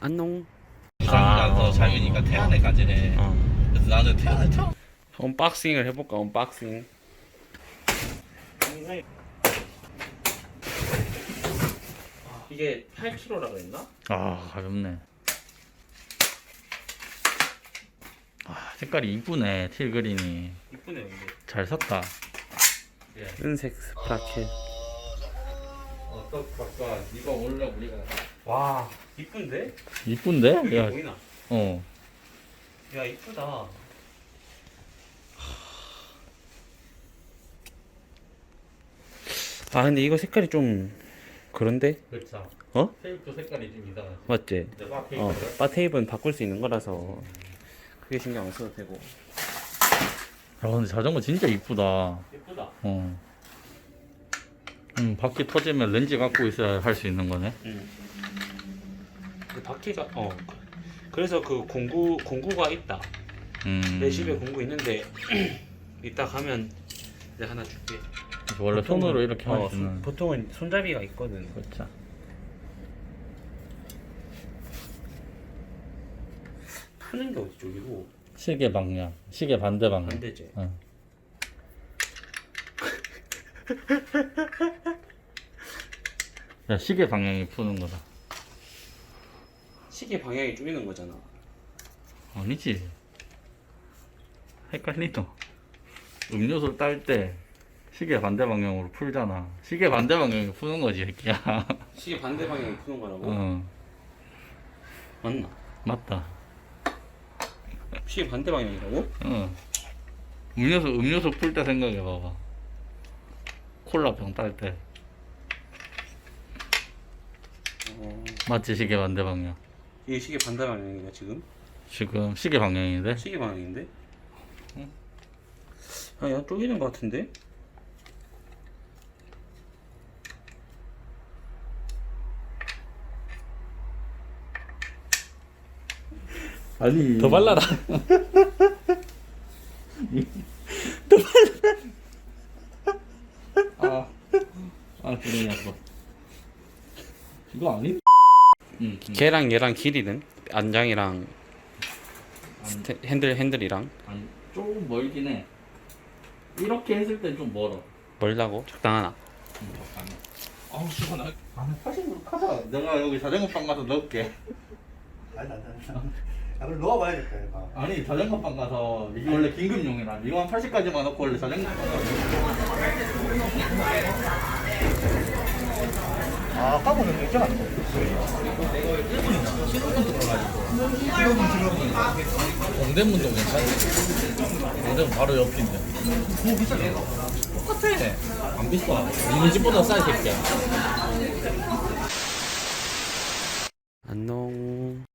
안녕. 부산이라서 자유니까 태안에 가지래. 어. 그래서 나는 태안을 처음. 언박싱을 해볼까 언박싱. 이게 8kg라 그랬나? 아 가볍네 아 색깔이 이쁘네 틸 그린이 이쁘네 근데. 잘 샀다 은색 스프라켓. 어떡할까 이거 원래 우리가 와 이쁜데? 이쁜데? 야, 보이나? 어 야 이쁘다. 아 근데 이거 색깔이 좀 그런데 그렇죠 어? 테이프 색깔이 좀 이상하지 맞지? 근데 막 어, 바 테이프는 바꿀 수 있는 거라서 그게 신경 안 써도 되고. 아 근데 자전거 진짜 이쁘다 예쁘다. 어 음, 바퀴 터지면 렌즈 갖고 있어야 할 수 있는 거네 응. 그 바퀴가 어 그래서 그 공구 공구가 있다. 음 내 집에 공구 있는데 이따 가면 내가 하나 줄게. 원래 손으로 이렇게 어, 할수 있는 보통은 손잡이가 있거든. 그렇죠 파는 게 어디 쪽이고 시계 방향 시계 반대 방향 안 되지. 어. 야 시계 방향이 푸는 거다 시계 방향이 쪼이는 거잖아. 아니지. 헷갈리노 음료수 딸 때 시계 반대 방향으로 풀잖아. 시계 반대 방향이 푸는 거지 새끼야. 시계 반대 방향이 푸는 거라고? 어. 맞나? 맞다. 시계 반대 방향이라고? 어. 음료수 음료수 풀 때 생각해 봐봐. 콜라병 딸 때. 어, 맞지 시계 반대 방향 이게 시계 반대 방향이야 지금? 지금 시계 방향인데 시계 방향인데? 아, 야 쪼이는 거 같은데? 아니 더 발라라. 아, 아 그래 아빠 이거 아니? 응, 응. 걔랑 얘랑 길이는 안장이랑 스테- 핸들 핸들이랑 아니 조금 멀긴 해. 이렇게 했을 땐 좀 멀어. 멀다고? 적당하나? 아우 시원하. 아, 80으로 가자. 내가 여기 자전거방 가서 넣을게. 아니 아니 아니 아 그럼 놓아봐야겠다 얘가 아니 자전거방 가서 이게 원래 긴급용이라 이거 한 80까지만 넣고 원래 자전거방 아 까고는 맥주하는 거 동대문도 괜찮네. 동대문 바로 옆인데. 뭐 비싸게? 똑같아. 안 비싸. 니네 집보다 싸이 새끼야. 안녕.